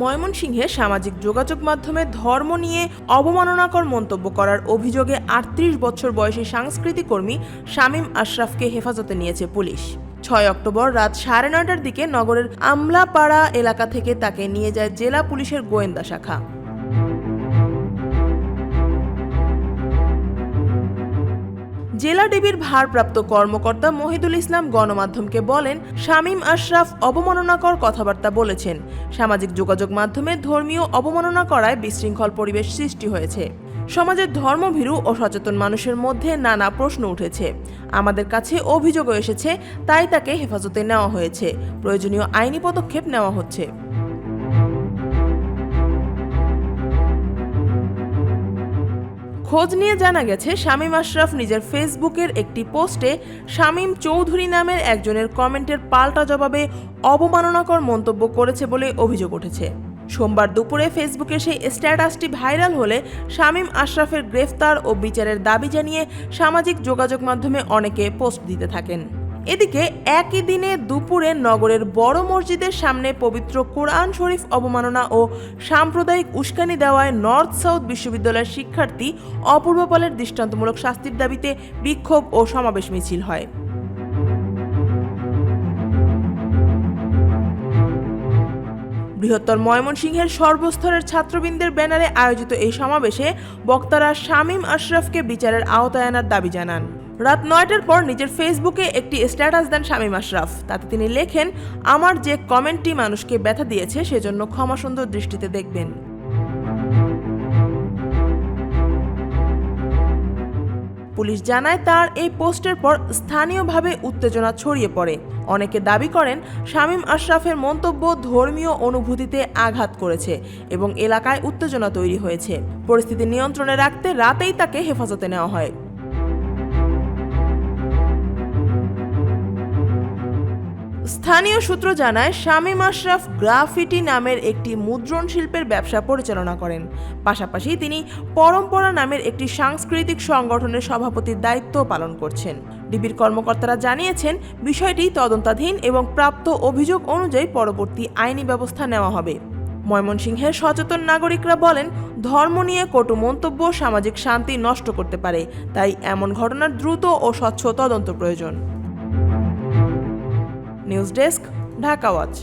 ময়মনসিংহে সামাজিক যোগাযোগ মাধ্যমে ধর্ম নিয়ে অবমাননাকর মন্তব্য করার অভিযোগে আটত্রিশ বছর বয়সী সাংস্কৃতিক কর্মী শামীম আশরাফকে হেফাজতে নিয়েছে পুলিশ। ছয় অক্টোবর রাত সাড়ে নয়টার দিকে নগরের আমলাপাড়া এলাকা থেকে তাকে নিয়ে যায় জেলা পুলিশের গোয়েন্দা শাখা। জেলা ডিবির ভারপ্রাপ্ত কর্মকর্তা মহিদুল ইসলাম গণমাধ্যমকে বলেন, শামীম আশরাফ অবমাননাকর কথাবার্তা বলেছেন। সামাজিক যোগাযোগ মাধ্যমে ধর্মীয় অবমাননা করায় বিশৃঙ্খল পরিবেশ সৃষ্টি হয়েছে। সমাজের ধর্মভীরু ও সচেতন মানুষের মধ্যে নানা প্রশ্ন উঠেছে। আমাদের কাছে অভিযোগও এসেছে, তাই তাকে হেফাজতে নেওয়া হয়েছে। প্রয়োজনীয় আইনি পদক্ষেপ নেওয়া হচ্ছে। খোঁজ নিয়ে জানা গেছে, শামীম আশরাফ নিজের ফেসবুকের একটি পোস্টে শামীম চৌধুরী নামের একজনের কমেন্টের পাল্টা জবাবে অবমাননাকর মন্তব্য করেছে বলে অভিযোগ উঠেছে। সোমবার দুপুরে ফেসবুকে সেই স্ট্যাটাসটি ভাইরাল হলে শামীম আশরাফের গ্রেফতার ও বিচারের দাবি জানিয়ে সামাজিক যোগাযোগ মাধ্যমে অনেকে পোস্ট দিতে থাকেন। এদিকে একই দিনে দুপুরে নগরের বড় মসজিদের সামনে পবিত্র কোরআন শরীফ অবমাননা ও সাম্প্রদায়িক উস্কানি দেওয়ায় নর্থ সাউথ বিশ্ববিদ্যালয়ের শিক্ষার্থী অপূর্ব পালের দৃষ্টান্তমূলক শাস্তির দাবিতে বিক্ষোভ ও সমাবেশ মিছিল হয়। বৃহত্তর ময়মনসিংহের সর্বস্তরের ছাত্রবৃন্দের ব্যানারে আয়োজিত এই সমাবেশে বক্তারা শামীম আশরাফকে বিচারের আওতায় আনার দাবি জানান। রাত নয়টার পর নিজের ফেসবুকে একটি স্ট্যাটাস দেন শামীম আশরাফ। তাতে তিনি লেখেন, আমার যে কমেন্টটি মানুষকে ব্যথা দিয়েছে, সেজন্য ক্ষমা সুন্দর দৃষ্টিতে দেখবেন। পুলিশ জানায়, তার এই পোস্টের পর স্থানীয়ভাবে উত্তেজনা ছড়িয়ে পড়ে। অনেকে দাবি করেন, শামীম আশরাফের মন্তব্য ধর্মীয় অনুভূতিতে আঘাত করেছে এবং এলাকায় উত্তেজনা তৈরি হয়েছে। পরিস্থিতি নিয়ন্ত্রণে রাখতে রাতেই তাকে হেফাজতে নেওয়া হয়। স্থানীয় সূত্র জানায়, শামীম আশরাফ গ্রাফিটি নামের একটি মুদ্রণ শিল্পের ব্যবসা পরিচালনা করেন। পাশাপাশি তিনি পরম্পরা নামের একটি সাংস্কৃতিক সংগঠনের সভাপতির দায়িত্ব পালন করছেন। ডিবির কর্মকর্তারা জানিয়েছেন, বিষয়টি তদন্তাধীন এবং প্রাপ্ত অভিযোগ অনুযায়ী পরবর্তী আইনি ব্যবস্থা নেওয়া হবে। ময়মনসিংহের সচেতন নাগরিকরা বলেন, ধর্ম নিয়ে কটু মন্তব্য সামাজিক শান্তি নষ্ট করতে পারে, তাই এমন ঘটনার দ্রুত ও স্বচ্ছ তদন্ত প্রয়োজন। News desk Dhaka watch